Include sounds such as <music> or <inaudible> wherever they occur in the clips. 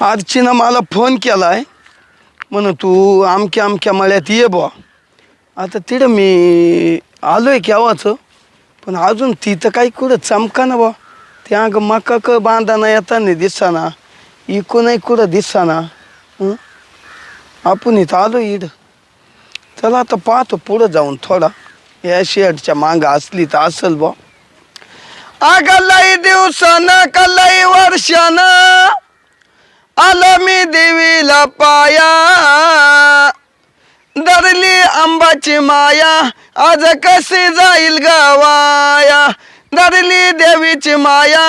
आजचीनं मला फोन केलाय. म्हण तू आमक्या आमक्या मळ्यात ये बुवा. आता तिथं मी आलो आहे केव्हाचं? पण अजून तिथं काही कुठं चमका ना बुवा. ते अंग मका क बांधाना येताना दिसाना. इकूनही कुठं दिसाना. आपण इथं आलो इड चला आता पाहतो पुढं जाऊन थोडा. या शेडच्या मागं असली तर असेल बुवा. अगं लई दिवसानं का लई वर्षानं आलो मी देवीला पाया. धरली आंबाची माया आज कशी जाईल गवाया. धरली देवीची माया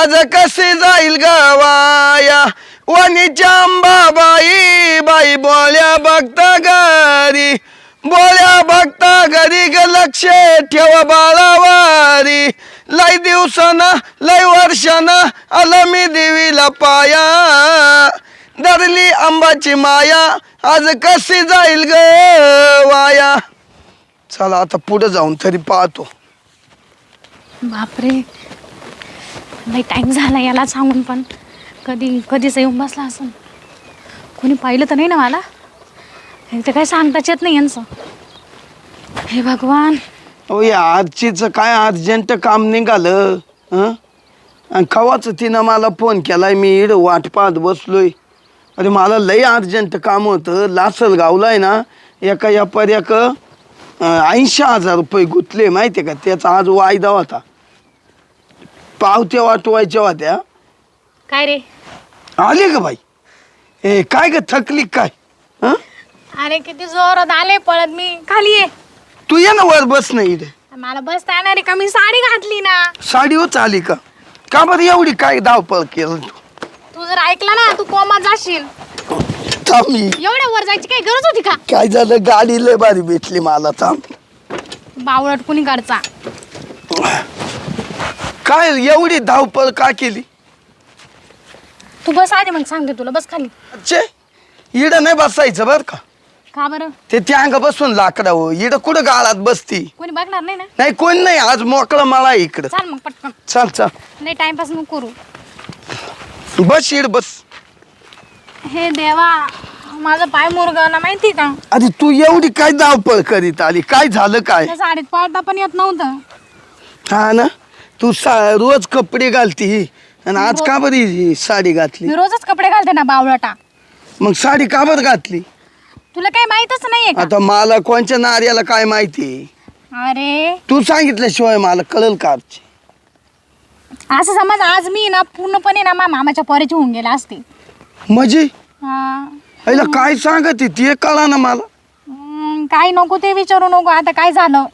आज कशी जाईल गवाया. वणीच्या अंबाबाई बाई बोल्या बघता घरी. बोल्या बघता घरी ग लक्ष ठेवा बाळावारी. लय दिवसानं लय वर्षानं आलं मी देवीला पाया. धरली आंबाची माया आज कशी जाईल ग वाया? चला आता पुढे जाऊन तरी पाहतो. बापरे. नाही टाईम झाला याला सांगून पण. कधी कधीच येऊन बसला असं कोणी पाहिलं तर नाही ना मला? तर काय सांगताच येत नाही यांचं. हे भगवान. हो या आजचीचं काय अर्जंट काम निघालं हं? आणि कवाच तिनं मला फोन केलाय मी इड वाट पाहत बसलोय. अरे मला लई अर्जंट काम होतं. लासल गावलाय ना एका या पर्याक ऐंशी हजार रुपये गुंतले माहिती आहे का? त्याचा आज वायदा होता. पावत्या वाटवायच्या होत्या. काय रे? आले का बाई? ए काय ग थकली काय? हं? अरे किती जोरात आले पळत मी खाली ये. तू ये ना वर बस नाही इथे. मला बसता येणार आहे का? मी साडी घातली ना. साडीवरच आली का? का बरं एवढी काय धावपळ केलं तू? तू जर ऐकलं ना तू कोमात जाशील. थांब मी. एवढ्या वर जायची काही गरज होती का? काय झालं? गाडी लय भारी भेटली मला थांब. बावळट कुणी करचा काय एवढी धावपळ का केली? तू बस आधी मग सांगते तुला बस खाली. चे इड नाही बसायचं बर का? का बरं? ते त्या अंग बसून लाकडा हो इड कुठं गाळात बसती? कोणी बघणार नाही ना? नाही कोण नाही. आज मोकळं मला इकडं. चाल मग पटकन. चल चल. नाही टाइमपास नको करू. बस इड बस. हे देवा माझा पाय मुरगळला माहिती का? अरे तू एवढी काय धावपळ करीत आली? काय झालं काय? त्या साडीत पळता पण येत नव्हतं. हा ना? तू सा रोज कपडे घालती. आणि आज का बरी साडी घातली? मी रोजच कपडे घालते ना बावळटा. मग साडी का बरं घातली? तुला काही माहितच नाहीये का? आता मला कोणच्या नार्याला काय माहिती? अरे. तू सांगितल्याशिवाय मला कळल का आजची? असं समज आज मी ना पूर्णपणे ना मा मामाच्या पोरीची होऊन गेला असते. म्हणजे? हा. काय सांगत ते कळा ना मला. हम्म, काय नको ते विचारू नको आता काय झालं?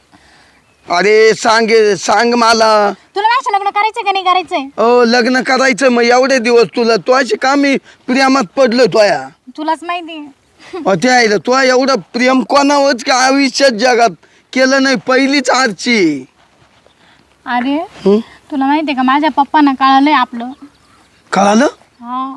अरे सांग सांग मला. तुला माझ्या लग्न करायचंय का नाही करायचंय? अ लग्न करायचं मग एवढे दिवस तुला तो अशी का मी प्रेमात पडलो तोया. तुलाच माहिती. ते आईला तो एवढं प्रेम कोणावरच का आयुष्यात जगात केलं नाही पहिलीच आरची. अरे हं? तुला माहितीये का माझ्या पप्पांना कळालंय आपलं. कळालं? हा.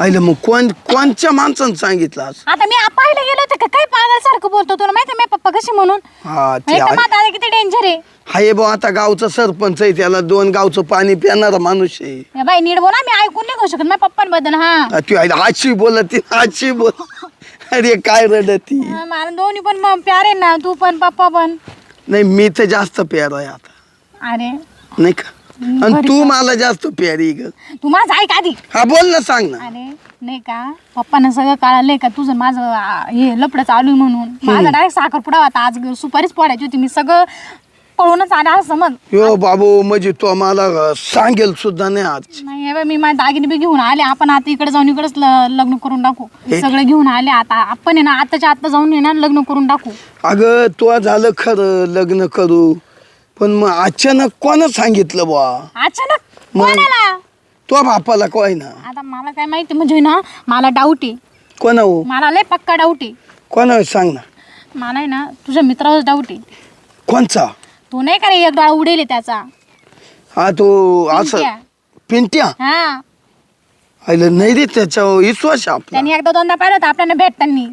आईला मग कोण कोणच्या माणसानं सांगितलं आज? आता मी पाहायला गेलो होते का? काय पागल सारखं बोलतो तुला? माहिती माझे पप्पा कसे म्हणून? हा ते आहे. दादा किती डेंजर आहे. हाय भाऊ आता गावचा सरपंच आहे त्याला दोन गावचं पाणी पिणारा माणूस आहे. या बाई नीट बोला मी ऐकून नाही घेऊ शकत. माझ्या पप्पांबद्दल हा. ती आई आजची बोलत आजची बोल अरे काय रडती? हा, मला दोन्ही पण मग प्यारे ना तू पण पप्पा पण. नाही मी तर जास्त प्यार आहे आता. अरे. नाही का? आणि तू मला जास्त प्यारी ग. तू माझं ऐक आधी. हा बोल ना सांग ना. अरे नाही का? पप्पानं सगळं कळालंय का? तुझं माझं आ, हे लपड चालू आहे म्हणून. माझा डायरेक्ट साखरपुडा होता आज सुपारीच पडायची होती. मी सगळं पळूनच आले असं समज यो बाबू म्हणजे तो मला सांगेल सुद्धा नाही आज. नाही बाई, मी माझ्या दागिने बी घेऊन आले. आपण आता इकडे जाऊन इकडेच ल- लग्न करून टाकू. हे- सगळं घेऊन आले. आता आपण आहे ना आताच्या आता जाऊन आहे ना लग्न करून टाकू. अगं तो झालं खरं लग्न करू. पण मग अचानक कोणा सांगितलं बा अचानक मग? कोणाला? तो बापाला काय ना आता मला काय माहिती म्हणजे ना मला डाऊट आहे. कोणा हो? मला लय पक्का डाऊट आहे. कोणा सांग ना? मला आहे ना तुझ्या मित्रावर डाऊट आहे. कोणचा? तो नाही का रे एक डोळा उडेल त्याचा? हा तो असं पिंट्या. पिंट्या हा. आईला नाही रे त्याच्या विश्वास आहे आपला. त्यांनी एकदा दोनदा पाहिलं होतं आपल्याला भेटताना.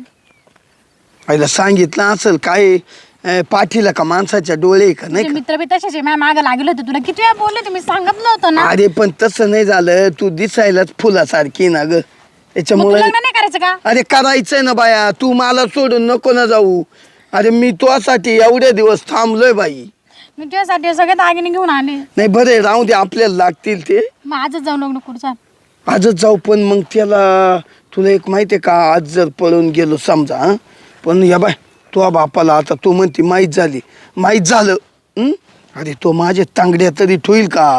आईला सांगितलं असेल काय अं, पाठीला का माणसाच्या डोळे आहे का नाही तुझे का? मित्र बी तसेच आहे माझ्या मागे लागले होते. तुला किती वेळा बोलले होते मी सांगितलं होतं ना. अरे पण तसं नाही झालं. तू दिसायलाच फुलासारखी ना ग. मग तू त्याच्यामुळे लग्न नाही करायचं का? अरे करायचंय ना बाया. तू मला सोडून नको ना जाऊ. अरे मी तुझ्यासाठी एवढे दिवस थांबलोय बाई. मी तुझ्यासाठी सगळे दागिने घेऊन आले. नाही बरे राहू दे आपल्याला लागतील ते. मग आजच जाऊ लग्न करू चाल. आजच जाऊ पण मग त्याला तुला एक माहिती आहे का आज जर पळून गेलो समजा हं? पण या बाय तो बापाला आता तू म्हणती माहीत झाली. माहीत झालं हं? अरे तो माझे तांगड्या तरी ठोईल का?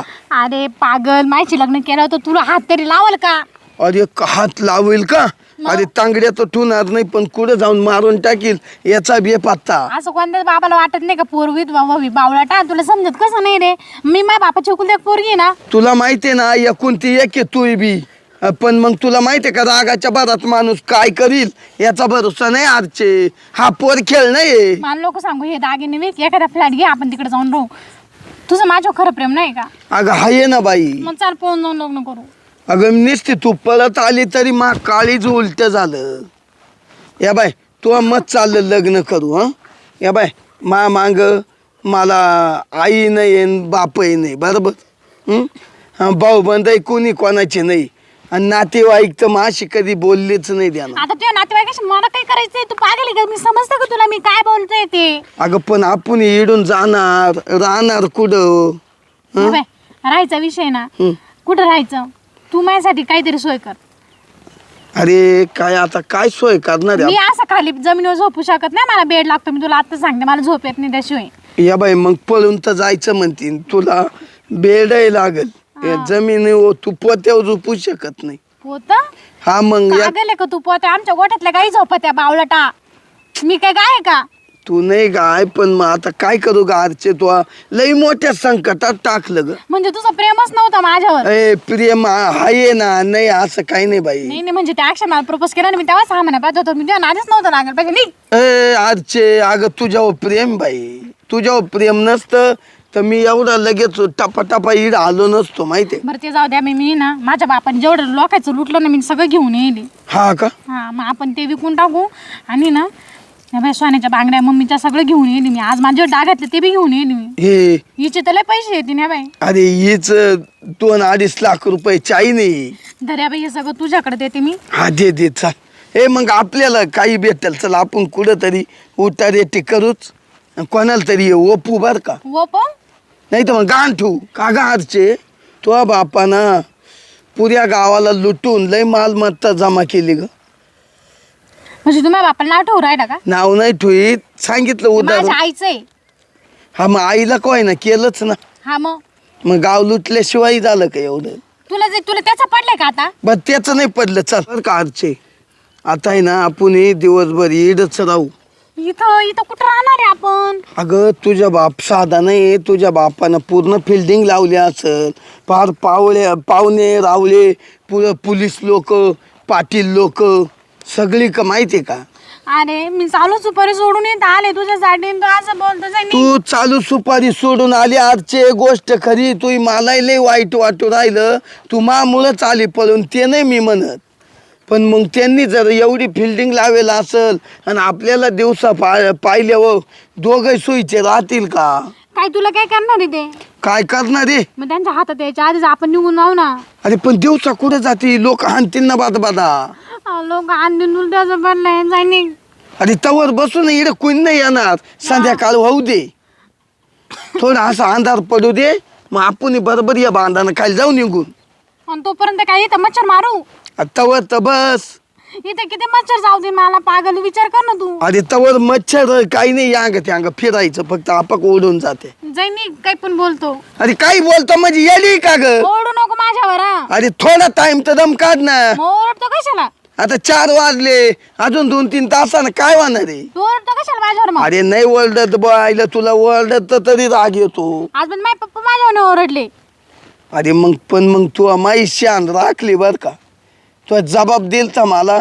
अरे पागल माहिती लग्न केलं होतं तुला हात तरी लावल का? अरे हात लावेल का? अरे तांगड्या तर ठेवणार नाही पण कुठं जाऊन मारून टाकील याचा बे पत्ता. असं कोणत्याच बाबाला वाटत नाही का पोरवीत बाबा बावळाटा तुला समजत कसं नाही रे? मी माझ्या बापाची एक पोरगी ना. तुला माहिती आहे ना एकूण ती एक आहे तू बी. पण मग तुला माहिती आहे का रागाच्या भरात माणूस काय करील याचा भरोसा नाही आजचे हा पोर खेळ नाही मला लोक सांगू हे दागिने विक एखादा फ्लॅट घे आपण तिकडे जाऊन राहू. तुझं माझ्यावर खरं प्रेम नाही का? अगं हाय ना बाई. मग चाल पळून जाऊन लग्न करू. अगं नुसती तू पळत आली तरी मा काळीच उलट झालं. या बाय तू मत चाललं लग्न करू हं? या बाय मा मांग मला आई नाही आणि बापही नाही बरोबर? भाऊ बंदही कोणी कोणाचे नाही. आणि नातेवाईक तर माशी कधी बोललेच नाही द्याना आता तुझ्या नातेवाईकाशी मला काय करायचंय? तू पागल आहे का? मी समजतं का तुला मी काय बोलतोय ते? अगं पण आपण इडून जाणार राहणार कुठं? हे राहायचा विषय ना. हं. कुठं राहायचं? तू माझ्यासाठी काहीतरी सोय कर. अरे काय आता काय सोय करणार आहे? मी असं खाली जमिनीवर झोपू शकत नाही मला बेड लागतो मी तुला आता सांगते मला झोप येत नाही त्याशिवाय. या बाई मग पळून तर जायचं म्हणतीन तुला बेडही लागल. या जमिनी तू पोत्यावर झोपू शकत नाही. होत हा मग या पागल आहे का तू पोते? आमच्या गोठ्यातल्या काही झोपत्या बावळटा. मी काय काय का? तू नाही गाय पण मग आता काय करू गारचे तू? लई मोठ्या संकटात टाकलं ग. म्हणजे तुझं प्रेमच नव्हतं माझ्यावर. ए प्रियम हाय ना? नाही असं काही नाही बाई. नाही नाही म्हणजे त्या अक्षर मला प्रपोज केला ना मी तेव्हा सहा महिन्या पाहत होतो. मी तेव्हा नादीच नव्हतं लागल पाहिजे नाही ए अगं तुझ्यावर प्रेम बाई. तुझ्यावर प्रेम नसतं तर मी एवढा लगेच टपा टपा इड आलो नसतो माहितीये? बरं ते जाऊ द्या मी मी ना माझ्या बापाने जेवढं लोकांचं लुटलं ना मी सगळं घेऊन येईल हा का? हा मग आपण ते विकून टाकू आणि ना बाई सोन्याच्या बांगड्या मम्मीच्या सगळं घेऊन येईल मी. आज माझ्यावर डागातले ते बी घेऊन येईल मी. हे. हिचे तर लय पैसे येते ना बाई. अरे हीच दोन अडीच लाख रुपये चाई नाही बाई हे सगळं तुझ्याकडे देते मी. हा दे दे चाल. हे मग आपल्याला काही भेटेल चल आपण कुठं तरी उठा रेटी करूच. आणि कोणाला तरी ओपू बर का. व नाही तर मग गाण ठेवू का गारचे तो बापानं पुऱ्या गावाला लुटून लय मालमत्ता जमा केली ग. म्हणजे तुम्ही बापाला आठवू राहिला का? नाव नाही ठेवीत. सांगितलं माझ्या उदाहरण. आईचं आहे हा मग आईला काय ना केलंच ना. हा मग? मग गाव लुटल्याशिवाय झालं का एवढं? तुला जे तुला त्याचं पडलंय का आता? बरं त्याचं नाही पडलं. चल. बरं का आजचे आता आहे ना आपण हे दिवसभर इडच राहू. इथं इथं कुठं राहणार आहे आपण? अगं तुझ्या बाप साधा नाही. तुझ्या बापानं पूर्ण फिल्डिंग लावली असेल. फार पावळे पाहुणे रावले पुरं पोलीस लोक पाटील लोक. सगळी का माहिती आहे का? अरे मी चालू सुपारी सोडून येत आले तुझ्यासाठी. तू असं बोलतो जाय. तू चालू सुपारी सोडून आली. आजचे गोष्ट खरी तू मलाही लय वाईट वाटू राहिलं. तू मामुळंच आली पळून ते नाही मी म्हणत. पण मग त्यांनी जर एवढी फिल्डिंग लावेल असेल आणि आपल्याला दिवसा पा पाहिल्यावर दोघं सोयीचे राहतील का? काय तुला काय करणार आहे ते? काय करणार रे मग त्यांच्या हातात यायच्या आधीच आपण निघून जाऊ ना. अरे पण दिवसा कुठं जाते? लोक हाणतील ना बादा बादा लोक आणून उलट्याचं बनलंय जाय नी. अरे तवर बसून इकडे कोणी नाही येणार. संध्याकाळ होऊ दे. थोडा असा अंधार पडू दे. मग आपण बरोबर या बांधानं खाली जाऊ निघून. आणि तोपर्यंत काय इथं मच्छर मारू? तवर तर बस. इथे किती मच्छर जाऊ दे मला पागल विचार कर ना तू. अरे तवर मच्छर काही नाही अंग ते अंग फिरायचं फक्त आपक ओढून जाते. जाय नी काही पण बोलतो. अरे काही बोलतो म्हणजे येली का ग? ओरडू नको माझ्यावर हा. अरे थोडा टाइम तर दम काढ ना. मग ओरडतो कशाला? आता चार वाजले. अजून दोन तीन तासानं काय होणार आहे? तू ओरडतो कशाला माझ्यावर मग? अरे नाही ओरडत बायला तुला ओरडत तर तरी राग येतो. आज पण माझे पप्पा माझ्यावर ओरडले. अरे मग पण मग तू माई शान राखली बर का? तो जबाब दिल तर मला.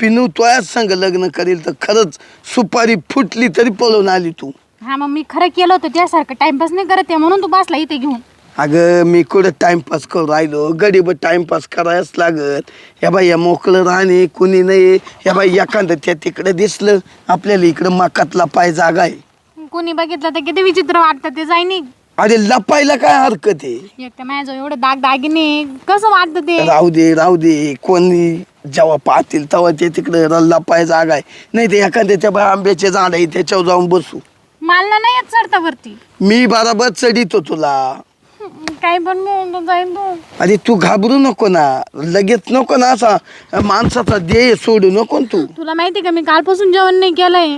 पिनू तोयाच संग लग्न करील तर खरंच सुपारी फुटली तरी पळून आली तू. हा मग मी खरं केलं होतं त्यासारखं टाइमपास नाही करत आहे म्हणून तू बसला इथे घेऊन. अगं मी कुठं टाइमपास करू राहिलो? गडीब टाइमपास करायच लागत या बाई या मोकळं राहणे कुणी नाही. या बाई एखादं त्या तिकडं दिसलं आपल्याला इकडं मकातला पाय जागा आहे. कोणी बघितलं तर किती विचित्र वाटतं ते जाईनी अरे लपायला काय हरकत आहे? एक तर माझ्या एवढं दाग दागिने कसं वाटतं ते? राहू दे राहू दे. कोणी जेव्हा पाहतील तेव्हा ते तिकडे लपाय जागा आहे. नाही ते एखाद्याच्या बा आंब्याचे झाड आहे त्याच्यावर जाऊन बसू. मला नाही येत चढता वरती. मी बराबर चढितो तुला. काही पण म्हणून जाईन तू अरे तू घाबरू नको ना. लगेच नको ना असा माणसाचा ध्येय सोडू नको ना तू. तुला माहिती का मी कालपासून जेवण नाही केलंय.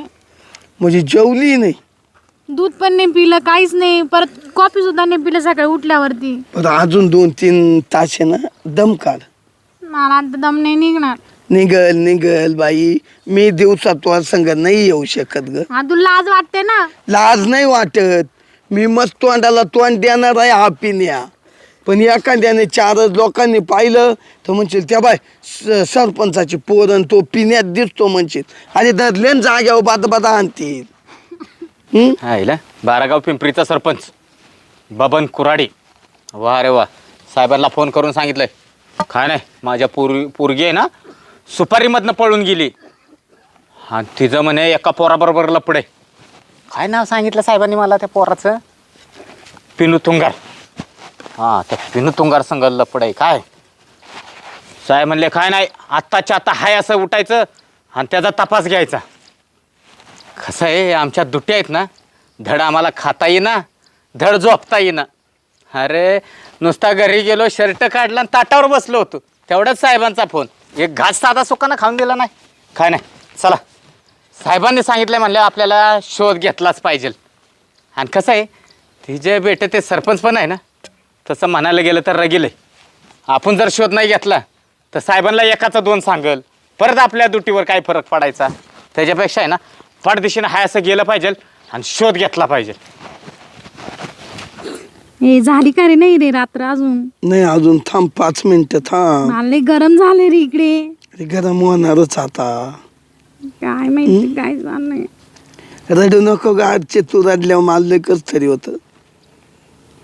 म्हणजे जेवली नाही. दूध पण नाही पिलं काहीच नाही. परत कॉफी सुद्धा नाही पिलं सकाळी उठल्यावरती. पण अजून दोन तीन तास आहे ना दम काढ. मला आता दम नाही निघणार. निघल निघल बाई. मी दिवसात तुझ्या संग नाही येऊ शकत ग. हा तुला लाज वाटते ना? लाज नाही वाटत. मी मस्त तोंडाला तोंड देणार आहे हा पिण्या. पण एखाद्याने चारच लोकांनी पाहिलं तर म्हणशील त्या बाय स- सरपंचाची पोरण तो पिण्यात दिसतो म्हणशील. आणि धरले न जाग्यावर बाद बादा आणतील. हं? बारागाव पिंपरीचा सरपंच बबन कुराडे. वा रे वा साहेबांना फोन करून सांगितलंय. काय नाही माझ्या पूर पोरगी आहे ना सुपारीमधनं पळून गेली. हा तिचं म्हणे एका पोराबरोबर लपडे. काय नाव सांगितलं साहेबांनी मला त्या पोराचं? पिनू तुंगार. हां त्या पिनू तुंगार संग लपड आहे काय? साहेब म्हणले काय नाही आत्ताच्या आता हाय असं उठायचं आणि त्याचा तपास घ्यायचा. कसं आहे आमच्या दुट्या आहेत ना? धड आम्हाला खाता येईना धड झोपता येईना. अरे नुसता घरी गेलो शर्ट काढला आणि ताटावर बसलो होतो. तेवढ्याच साहेबांचा फोन. एक घास साधा सुकानं खाऊन दिला नाही. काय नाही चला. साहेबांनी सांगितलं म्हणलं आपल्याला शोध घेतलाच पाहिजे. आणि कसं आहे ती जे बेटे ते सरपंच पण आहे ना तसं म्हणायला गेलं तर रगील आहे. आपण जर शोध नाही घेतला तर साहेबांना एकाचा दोन सांगल परत आपल्या दुटीवर काय फरक पडायचा? त्याच्यापेक्षा आहे ना पडदिशीनं हाय असं गेलं पाहिजे आणि शोध घेतला पाहिजे. हे झाली का रे? नाही रे रात्र अजून. नाही अजून थांब पाच मिनिटं थांब. मला लय गरम झाले रे इकडे. अरे गरम होणारच आता. काय माहिती काय झालंय रडू नको ग आजचे तू रडल्यावर मला कस तरी होतं.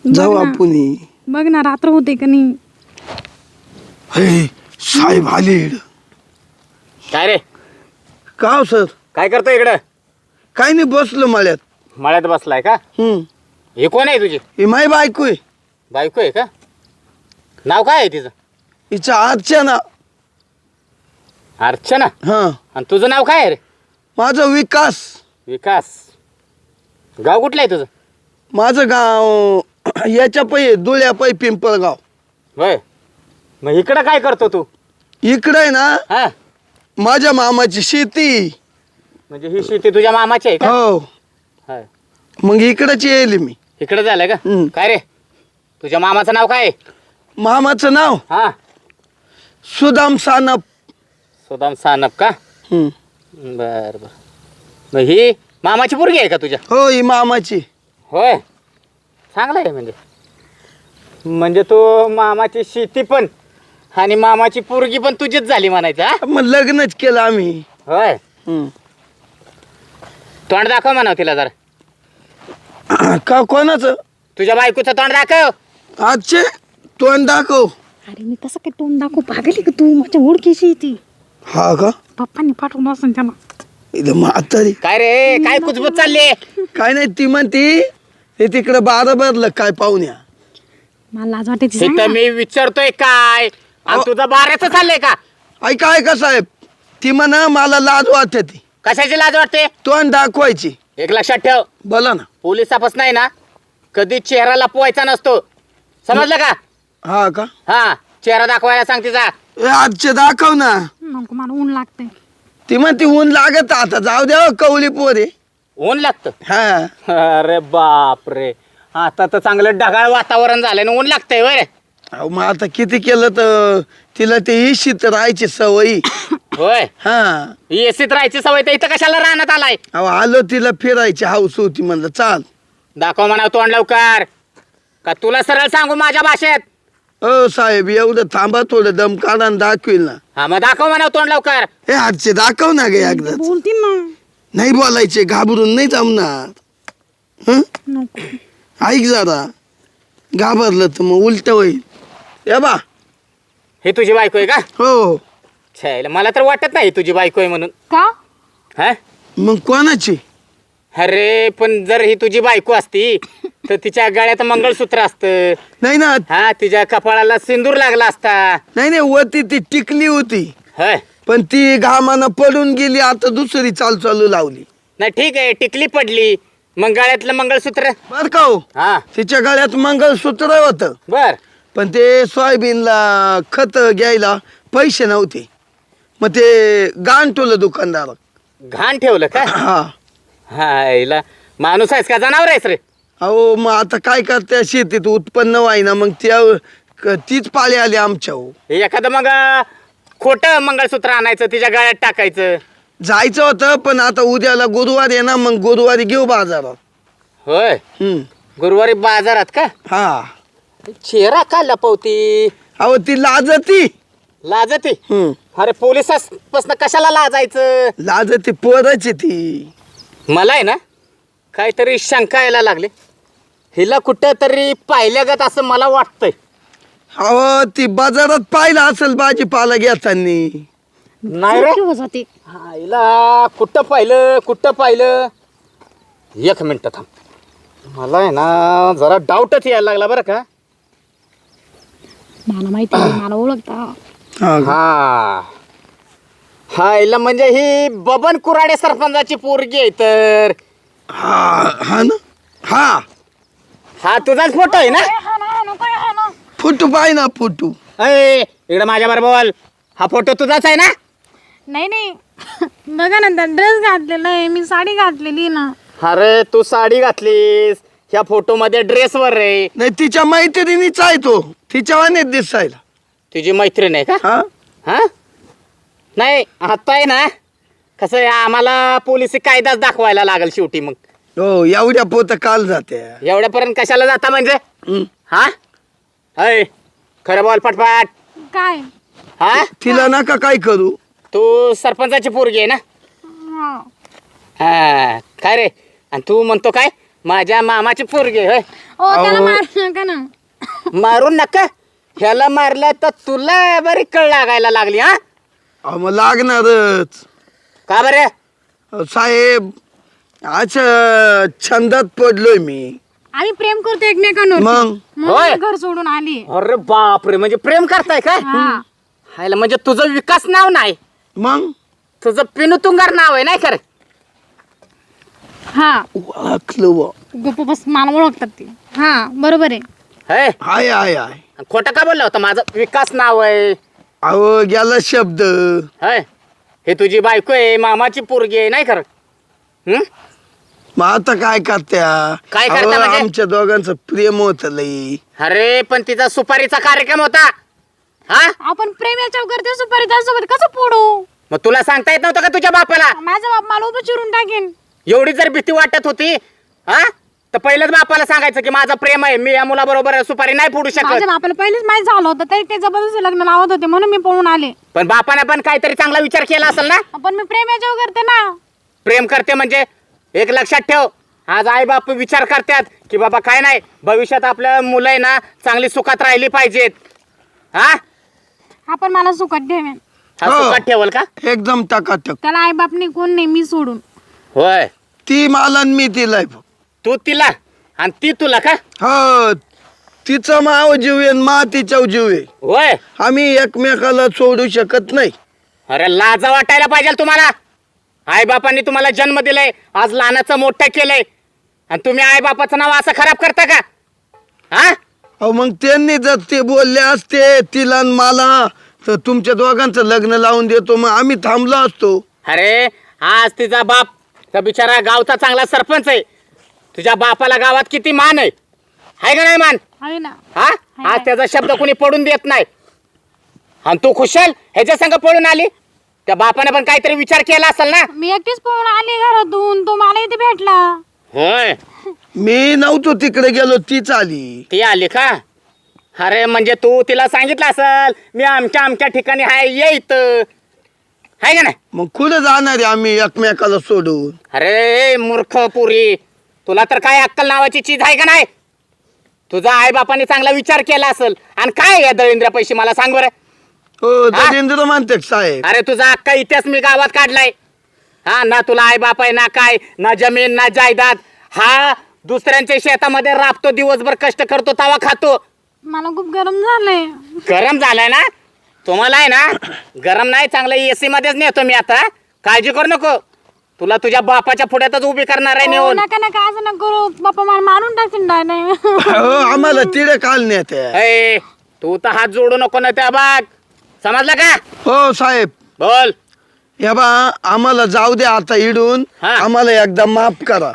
जाऊ बघ ना. आपण बघ ना रात्र होते का नाही? हे साहेब आले काय रे? का हो सर? काय करतो इकडं? काय नाही बसलो मळ्यात. मळ्यात बसलाय का? हम्म हे कोण आहे तुझी? ही माय बायको आहे. बायको आहे का? नाव काय आहे तिचं? हिचं आजच्या ना अर्चना. हा. आणि तुझं नाव काय रे? माझं विकास. विकास. गाव कुठलं आहे तुझं? माझं गाव याच्या पै धुळ्या पै पिंपळगाव. होय. मग इकडं काय करतो तू? इकडे आहे ना हा. माझ्या मामाची शेती. म्हणजे ही शेती तुझ्या मामाची आहे का? हो. होय. मग इकडंच येईल मी. इकडं झालंय का? हम्म. काय रे? तुझ्या मामाचं नाव काय आहे? मामाचं नाव? हा. सुदाम सानप. सुदाम सानप का? हम्म. बर बर. मग ही मामाची पोरगी आहे का तुझ्या? हो ही मामाची. होय. चांगलं आहे म्हणजे. म्हणजे तू मामाची शेती पण आणि मामाची पोरगी पण तुझीच झाली म्हणायचं हा? मग लग्नच केलं आम्ही. होय. हम्म. तोंड दाखव म्हणाव तिला जरा. <clears throat> का कोणाचं? तुझ्या बायकोचं तोंड दाखव. आजचे? तोंड दाखव. अरे मी तसं काय तोंड दाखवू पागली का तू? माझ्या ओळखीची आहे ती. हा का? पप्पांनी पाठवून असं त्याला इथं म्हातारी काय रे? काय कुजबूज चालली काय नाही ती म्हणती ते तिकडं बारा भरलं काय पाहुण्या मला लाज वाटते ती सांग तिथं ना. मी विचारतोय काय? आणि. तुझं बाराचं चाललंय का? ऐका ऐका साहेब. ती म्हण मला लाज वाटते ती. कशाची लाज वाटते? तोंड दाखवायची. एक लक्षात ठेव. बोला ना. पोलिसापास नाही ना कधी चेहरा लपवायचा नसतो. समजलं का? हा का? हा. चेहरा दाखवायला सांग तिचा. ए, आजचे दाखव ना. नको मला ऊन लागते ती म्हणते ऊन लागत आता जाऊ द्या हो, कवली पोरे. ऊन लागतं? हा. अरे बाप रे आता तर चांगलं ढगाळ वातावरण झालंय ना ऊन लागतंय वय अहो मग आता किती केलं तर तिला ते इशित राहायची सवयी. होय? हा. एसीत राहायची सवय तर इथं कशाला राहण्यात आलाय? अहो आलो तिला फिरायची हाऊस होती म्हणलं चाल. दाखव म्हणा तोंड लवकर. का तुला सरळ सांगू माझ्या भाषेत? हो साहेब एवढं थांबा थोडं दम काढा आणि दाखवील ना. हा मग दाखव म्हणा तोंड लवकर. हे आजचे दाखव ना गे एकदा बोलती ना. नाही बोलायचे घाबरून नाही जमणार. हं? नको. ऐक जरा. घाबरलं तर मग उलट होईल. या बा. हे तुझी बायको आहे का? हो. छायला मला तर वाटत नाही तुझी बायको आहे म्हणून. का? हा? मग कोणाची? अरे पण जर ही तुझी बायको असती तर तिच्या गळ्यात मंगळसूत्र असतं. नाही ना. हा तिच्या कपाळाला सिंदूर लागला असता. नाही नाही वरती ती टिकली होती. पण ती घामानं पडून गेली आता दुसरी चाल चालू लावली. नाही ठीक आहे टिकली पडली. मग गळ्यातलं मंगळसूत्र? बर का हो? हा. तिच्या गळ्यात मंगळसूत्र होतं. बर. पण ते सोयाबीनला खत घ्यायला पैसे नव्हते. मग ते गांठवलं दुकानदार घाण ठेवलं का? हा. हा हिला माणूस आहेस का? जनावर आहेस रे. अहो मग आता काय करते? शेतीत उत्पन्न व्हायना मग त्या क- तीच पाळी आली आमच्या एखादं मग खोट मंगळसूत्र आणायचं तिच्या गळ्यात टाकायचं. जायचं होतं पण आता उद्याला गुरुवार आहे ना मग गुरुवारी घेऊ बाजारात. होय? हम्म. गुरुवारी बाजारात का? हा. चेहरा का लपवती? अहो ती लाजती. लाजती? हम्म. अरे पोलिसापासून कशाला लाजायचं? लाजती पोराची ती. मला आहे ना? काहीतरी शंका यायला लागली. हिला कुठं तरी पाहिल्यागत असं मला वाटतंय. अहो ती बाजारात पाहिलं असेल भाजीपाला घेताना. नाही रे. हा, हिला कुठं पाहिलं कुठं पाहिलं? एक मिनिट थांब. मला आहे ना जरा डाऊटच यायला लागला बरं का? मला माहिती आहे, मला ओळखता. हा. हा. हा हिला म्हणजे ही बबन कुराडे सरपंचाची पोरगी आहे तर. हा हा ना? हा. हा तुझाच फोटो आहे ना? फुटू पाय ना फुटू. अय इकडे माझ्या बरोबर बोल. हा फोटो तुझाच आहे ना? नाही नाही. बघा ना ड्रेस घातलेला आहे. मी साडी घातलेली ना. अरे तू साडी घातलीस. ह्या फोटो मध्ये ड्रेसवर रे नाही तिच्या मैत्रिणीच आहे तो. तिच्या वाणीत दिसायला. तुझी मैत्रीण आहे का? हा? हा? नाही आता आहे ना कसं आहे आम्हाला पोलिसी कायदाच दाखवायला लागल शेवटी मग. हो एवढ्या पोत काल जाते. एवढ्यापर्यंत कशाला जाता म्हणजे. हा? अय खरं बोल पटपाट. काय? हा? तिला नका काय करू. तू सरपंचाची पोरगी आहे ना? हा. हा काय रे? आणि तू म्हणतो काय? माझ्या मामाची पोरगी आहे, होय. ओ त्याला अहो. मार नका ना. मारून नका? ह्याला मारलं तर तुला बरी कळ लागायला लागली हा? अहो, मग लागणारच. का बरे? अहो, साहेब अच्छा छंदात पडलोय मी. आम्ही प्रेम करतो एकमेकांवर मग? होय. मी घर सोडून आली. अरे बापरे म्हणजे प्रेम करताय काय? हा. हायला म्हणजे तुझं विकास नाव नाही. मग? तुझं पिनू तुंगार नाव आहे नाही खरं? हा. ओळखलं बुवा. गप्प बस मला ओळखतात ते. हा बरोबर आहे. है. हाय हाय हाय. खोटं का बोलला होता? माझं विकास नाव आहे. अहो गेला शब्द. है हे तुझी बायको आहे मामाची पोरगी आहे नाही खरं? हं? मग आता काय करत्या? काय करता अहो, म्हणजे? आमच्या दोघांचं प्रेम होत लई. अरे पण तिचा सुपारीचा कार्यक्रम होता. हा? आपण प्रेम याच्यावर करते सुपारी त्यासोबत कसं पोडू मग तुला सांगता येत नव्हतं का तुझ्या बापाला? माझा बाप मला उभं चिरून टाकेन. एवढी जर भीती वाटत होती हा? तर पहिलेच बापाला सांगायचं की माझं प्रेम आहे मी या मुलाबरोबर सुपारी नाही फोडू शकत. माझ्या बापाला पहिलेच माहीत झालं होतं तरी ते जबरदस्ती लग्न लावत होते म्हणून मी पळून आले. पण बापाने पण काहीतरी चांगला विचार केला असेल ना? पण मी प्रेम याच्यावर करते ना. प्रेम करते म्हणजे एक लक्षात ठेव आज आई बाप विचार करतात की बाबा काय नाही भविष्यात आपल्या मुलं आहे ना चांगली सुखात राहिली पाहिजेत. हा आपण मला सुखात ठेवेन. हा हो. सुखात ठेवल का? एकदम टकाटक. त्याला आई बापने कोण नाही मी सोडून. होय. ती मला आणि मी तिला तू तिला आणि ती तुला का? हो तिचा माव जीव आहे मा तिचा जीव आहे. होय. आम्ही एकमेकाला सोडू शकत नाही. अरे लाजा वाटायला पाहिजे तुम्हाला. आई बापांनी तुम्हाला जन्म दिलाय आज लहानाचं मोठं केलंय. आणि तुम्ही आई बापाचं नाव असं खराब करता का? हा? अहो मग त्यांनी जर ते बोलले असते तिला मला तर तुमच्या दोघांचं लग्न लावून देतो. मग आम्ही थांबलो असतो. अरे आज तिचा बाप त्या बिचारा गावचा चांगला सरपंच आहे. तुझ्या बापाला गावात किती मान आहे? हाय का नाही मान? आहे ना. हा? आज त्याचा शब्द कोणी पडून देत नाही. आणि तू खुशाल? ह्याच्या संग पळून आली? त्या बापाने पण काहीतरी विचार केला असेल ना? मी एकटीच पळून आली घरातून. तो मला इथे भेटला. होय. मी नव्हतो तिकडे गेलो तीच आली. ती आली का? अरे म्हणजे तू तिला सांगितलं असेल मी आमच्या आमच्या ठिकाणी हाय ये इथं. हाय का नाही? मग कुठे जाणार आहे आम्ही एकमेकाला सोडून? अरे मूर्ख पुरी. तुला तर काय अक्कल नावाची चीज आहे का नाही? तुझा आई बापाने चांगला विचार केला असेल. आणि काय या दळिंद्र पैसे? मला सांग बरं. हो हा? म्हणते साहेब. अरे तुझा अक्का इतिहास मी गावात काढलाय. हा ना तुला आई बाप आहे ना काय ना जमीन ना जायदाद. हा दुसऱ्यांच्या शेतामध्ये राबतो दिवसभर कष्ट करतो तवा खातो. मला खूप गरम झालंय. गरम झालाय ना? तुम्हाला आहे ना गरम नाही चांगलं एसी मध्येच नेतो मी आता. काळजी करू नको. तुला तुझ्या बापाच्या पुढ्यातच उभी करणार आहे ओ, नेऊन. नका नका असं नका करू. बाप्पा मला मारून टाकतील नाही हो आम्हाला तिडे काल नेते ए, तू तर हात जोडू नको ना त्या बाग. समजलं का? हो साहेब. बोल. या बा आम्हाला जाऊ द्या आता इडून. हा. आम्हाला एकदा माफ करा.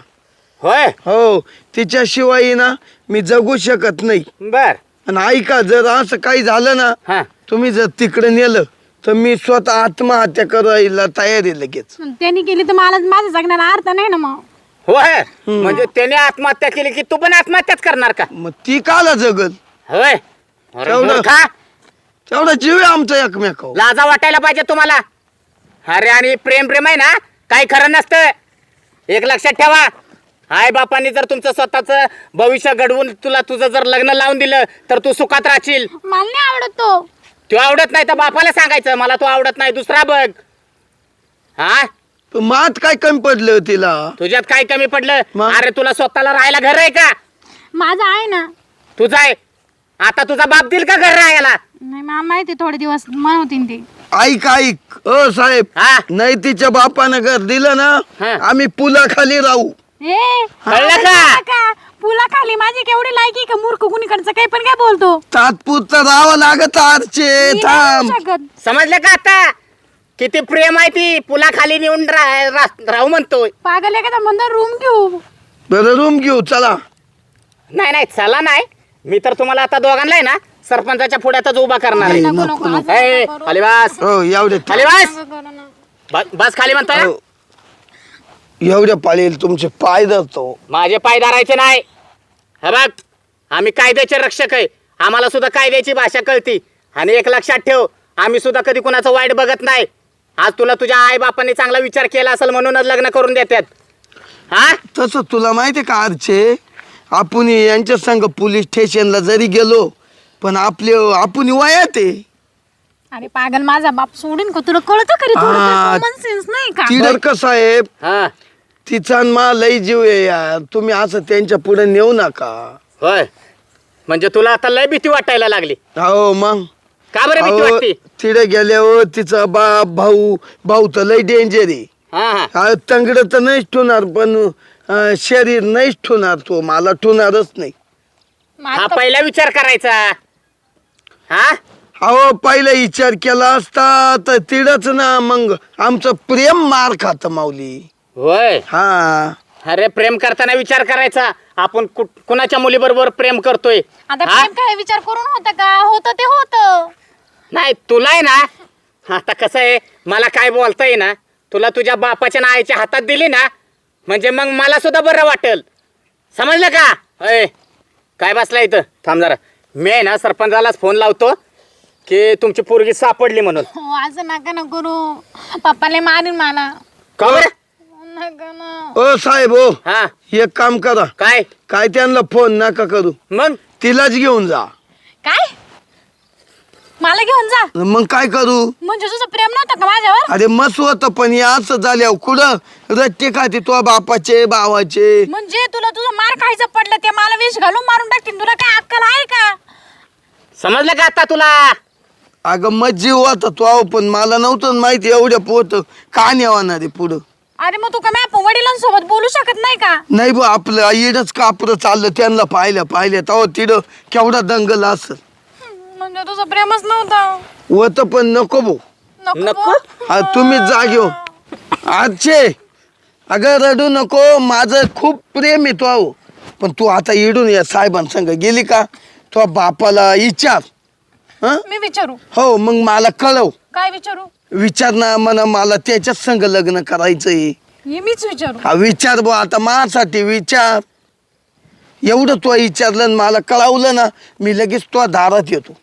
होय? हो तिच्याशिवाय ना मी जगू शकत नाही. बर. आणि ऐका जर असं काही झालं ना हा. तुम्ही जर तिकडे नेलं तर मी स्वतः आत्महत्या करायला तयार लगेच. त्यांनी केली तर मला माझं जगण्याला अर्थ नाही ना मग. होय? म्हणजे त्याने आत्महत्या केली की तू पण आत्महत्याच करणार का? मग ती काला जगल. होय. अरे तेवढं- मूर्खा, तेवढा जीव आहे आमचा एकमेकावर. लाजा वाटायला पाहिजे तुम्हाला. अरे आणि प्रेम प्रेम आहे ना? काही खरं नसतं. एक लक्षात ठेवा. आई बापांनी जर तुमचं स्वतःचं भविष्य घडवून तुला तुझं जर लग्न लावून दिलं तर तू सुखात राहशील. मला नाही आवडत तो. तो आवडत नाही तर बापाला सांगायचं मला तो आवडत नाही दुसरा बघ. हा? पण मात काय कमी पडलं तिला? तुझ्यात काय कमी पडलं? मग? अरे तुला स्वतःला राहायला घर आहे का? माझं आहे ना. तुझा आहे? आता तुझा बाप देईल का घर राहायला? नाही मला माहिती थोडे दिवस म्हणवतीन ते. ऐक ऐक. अ साहेब हा? नाही तिच्या बापानं घर दिलं ना. आम्ही पुलाखाली राहू. ए कळलं का? का? पुला खाली माझी केवढी लायकी का मूर्ख? कुणीकडचं काही पण काय बोलतो? तात्पुरतं राहावं लागत आरचे. मी नाही थांब. शकत. समजलं का आता? किती प्रेम आहे ती पुला खाली नेऊन रा- रा- राहू म्हणतोय. पागल एखादा म्हणतो रूम घेऊ. बरं रूम घेऊ चला. नाही नाही चला नाही. मी तर तुम्हाला आता दोघांना आहे ना सरपंचाच्या पुढ्यातच उभा करणार आहे. नको नको असं ए, नका करू. खाली बस हो एवढे खाली बस नका करू ना. ब- बस खाली म्हणतोय? हो. एवढ्या पाळील तुमचे पाय धरतो. माझे पाय धरायचे नाही. हे बघ आम्ही कायद्याचे रक्षक आहे. आम्हाला सुद्धा कायद्याची भाषा कळती. आणि एक लक्षात ठेव आम्ही सुद्धा कधी कुणाचं वाईट बघत नाही. आज तुला तुझ्या आई बापांनी चांगला विचार केला असेल म्हणूनच लग्न करून देतात. हा? तसं तुला माहिती आहे का आरचे? आपण यांच्या संग पोलीस स्टेशनला जरी गेलो पण आपले आपण वयात आहे. अरे पागल माझा बाप सोडीन का? तुला कळतं खरी हा. कॉमन सेन्स नाही का? ती का साहेब. हा. तिचा मा लई जीव आहे यार. तुम्ही असं त्यांच्या पुढे नेऊ नका. होय. म्हणजे तुला आता लय भीती वाटायला लागली. हो मग. का बरं भीती अहो, वाटते? तिथे गेल्यावर तिचा बाप भाऊ भाऊ तर लई डेंजर आहे. हा हा. हा, तंगड तर नाहीच ठेवणार पण अं, शरीर नाहीच ठेवणार तो. मला ठेवणारच नाही. हा पहिला विचार करायचा. हा? अहो पहिला विचार केला असता तर तिडच ना मग आमचं प्रेम मार खात माऊली. होय? हा. अरे प्रेम करताना विचार करायचा. आपण कु- कुणाच्या मुलीबरोबर प्रेम करतोय? आता हा? प्रेम काय विचार करून होतं का? होतं ते होतं. नाही तुला आहे ना आता कसं आहे मला काय बोलता ना तुला तुझ्या बापाच्या ना आईच्या हातात दिली ना म्हणजे मग मला सुद्धा बरं वाटेल. समजलं का? अय काय बसला इथं? थांब जरा. मी आहे ना सरपंचालाच फोन लावतो की तुमची पोरगी सापडली म्हणून. हो असं नका ना करू. पप्पाला मारीन मला. का बरं? नका ना. ओ साहेब हो हा. एक काम करा. काय? काय त्यांना फोन नका करू. मग? तिलाच घेऊन जा. काय? मला घेऊन जा. मग काय करू? म्हणजे तुझं प्रेम नव्हतं का माझ्यावर? अरे मस्त होतं पण हे असं झाल्यावर कुठं रट्टे खाते तो बापाचे भावाचे? म्हणजे तुला तुझं मार खायचं पडलं ते मला विष घालून मारून टाकतील. तुला काय अक्कल आहे का? समजलं का आता तुला? अगं मज्जी होता तो अहो, पण मला नव्हतं माहिती एवढ्या पोत. का नेवाना रे पुढं? अरे मग तू का मॅ वडिलांसोबत बोलू शकत नाही का? नाही बा आपलं इडच कापरं चाललं त्यांना पाहिलं पाहिलं. तेव्हा तिडं केवढा दंगल असं म्हणजे तुझं प्रेमच नव्हतं होतं पण नको भाऊ. नको. आ, तुम्हीच जा घेऊन आजचे अगं रडू नको माझं खूप प्रेम आहे तो अहो. पण तू आता इडून या साहेबांसंग गेली का? तो बापाला विचार. हं? मी विचारू. हो मग मला कळव. काय विचारू? विचार ना म्हणा मला त्याच्याच संग लग्न करायचंय. हे मीच विचारू. हा विचार बो आता माझ्यासाठी विचार. एवढं तो विचारलं आणि मला कळवलं ना मी लगेच तो दारात येतो.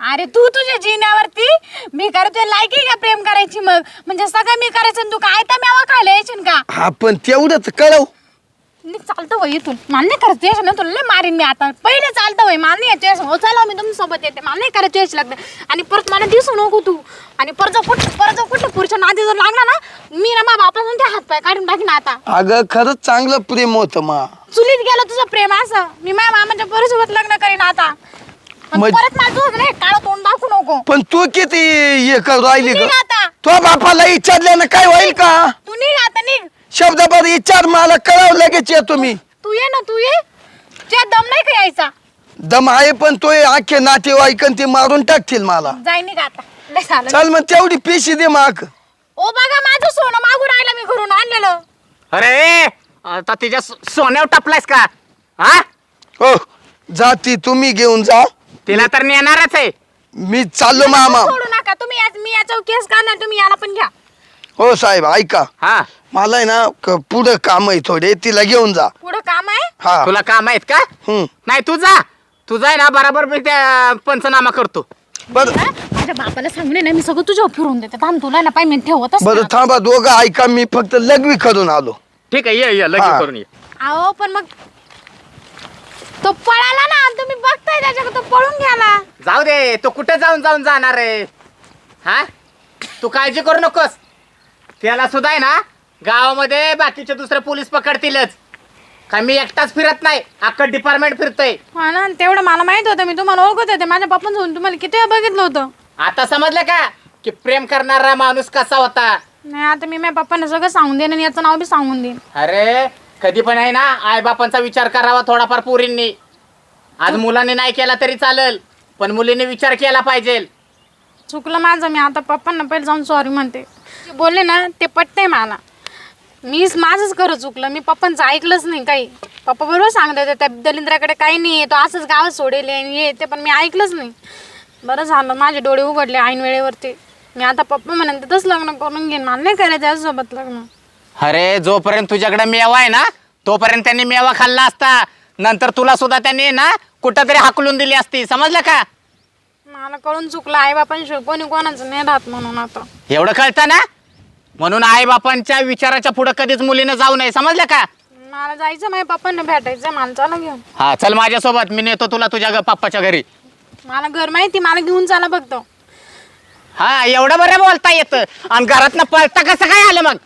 अरे तू तुझ्या जिन्यावरती मी करतोय लायकी का प्रेम करायची मग? म्हणजे सगळं मी करायचं आणि तू काय तर मेवा खायला यायची का? हा पण तेवढंच कळव. चालतं वय इथून. मला नाही करायचं यश ना तुला लय मारीन मी आता. पहिले चालतं वय मला नाही यायचं यश हो चला मी तुमच्यासोबत येते. मला नाही करायचं यश लागतं आणि परत मला दिसू नको तू. आणि परत जाऊ कुठं परत जाऊ कुठं पुढच्या नादी जर लागला ना मी ना मा बापासून ते हात पाय काढून टाकीन आता. अगं खरंच चांगलं प्रेम होतं मा. चुलीत गेलं तुझं प्रेम असं. मी माझ्या मामाच्या पोरीसोबत लग्न करीन आता. आणि मग- परत माझं होत नाही काळं तोंड दाखवू नको. पण तू किती हे करू राहिली ग? आता. तो बापाला विचारल्यानं काय होईल का? तू निघ आता निघ. शब्दभर विचार मला कळावं लगेच येतो मी तू ये ना तू ये. तुझ्या दम नाही का यायचा? दम आहे पण तो आखे नातेवाईकन ते मारून टाकतील मला. जाय निघ आता. लय झालं. चल मग तेवढी पिशी दे माग. ओ बघा माझं सोनं मागून राहिलं मी घरून आणलेलं. अरे आता तिच्या सो- सोन्यावर टपलायस का? हा? हो जा ती तुम्ही घेऊन जा. तिला तर नेणारच आहे. मी चाललो मामा. सोडू नका. तुम्ही याच- मी याच्यावर केस काढणार तुम्ही याला पण घ्या. हो साहेब ऐका. हा. मला आहे ना क- पुढं काम आहे थोडे तिला घेऊन जा. पुढं काम आहे? हा. तुला काम आहेत का? हम्म. नाही तू जा. तू जाय ना बराबर मी त्या पंचनामा करतो. बर. हा? माझ्या बापाला सांगून ये ना मी सगळं तुझ्यावर फिरून देते. थांब तुला ना पाय मी ठेवतच बरं नाही. थांबा दोघं ऐका मी फक्त लघवी करून आलो. ठीक आहे ये ये हा. लगेच करून ये. अहो पण मग तो पळाला ना तुम्ही बघताय त्याच्याकडे तो पळून गेला. जाऊ दे तो कुठे जाऊन जाऊन जाणार आहे? हा? तू काळजी करू नकोस. त्याला सुद्धा आहे ना गावामध्ये बाकीचे दुसरे पोलीस पकडतीलच. का मी एकटाच फिरत नाही अख्खं डिपार्टमेंट फिरतोय. हा ना तेवढं मला माहीत होतं मी तुम्हाला ओळखत होते माझ्या पप्पांसोबत तुम्हाला किती वेळा बघितलं होतं. आता समजलं का की प्रेम करणारा माणूस कसा होता? नाही आता मी माझ्या पप्पांना सगळं सांगून देईन आणि याचं नाव बी सांगून देईन. अरे कधी पण आहे ना आई बापांचा विचार करावा थोडाफार पोरींनी. आज मुलांनी नाही केला तरी चालेल पण मुलींनी विचार केला पाहिजे चुकलं माझं मी आता पप्पांना पहिले जाऊन सॉरी म्हणते. बोलले ना ते पटतंय मला. मीच माझंच खरं चुकलं मी पप्पांचं ऐकलंच नाही काही. पप्पा बरोबर सांगत होते त्या दलिंद्राकडे काही नाही तो असंच गावात सोडेल आणि हे ते पण मी ऐकलंच नाही. बरं झालं माझे डोळे उघडले ऐन वेळेवरती. मी आता पप्पा म्हणून तिथंच लग्न करून घेईन मला नाही करायचं त्याच्यासोबत लग्न. अरे जोपर्यंत तुझ्याकडे मेवा आहे ना तोपर्यंत त्यांनी मेवा खाल्ला असता. नंतर तुला सुद्धा त्यांनी ना कुठंतरी हाकलून दिली असती. समजलं का? मला कळून चुकलं आईबापांशिवाय कोणी कोणाचं नाही राहत म्हणून आता. एवढं कळतं ना? म्हणून आई बापांच्या विचाराच्या पुढे कधीच मुलीनं जाऊ नये. समजलं का? मला जायचं माझ्या पप्पांना भेटायचं मला चला घेऊन. हा चल माझ्यासोबत मी नेतो तुला तुझ्या ग- पप्पाच्या घरी. मला घर माहिती मला घेऊन चला बघतो हा एवढं बरं बोलता येतं. आणि घरातनं पळता कसं काय आलं मग?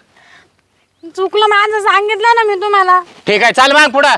चुकलं माझं सांगितलं ना मी तुम्हाला. ठीक आहे चल मग पुढं.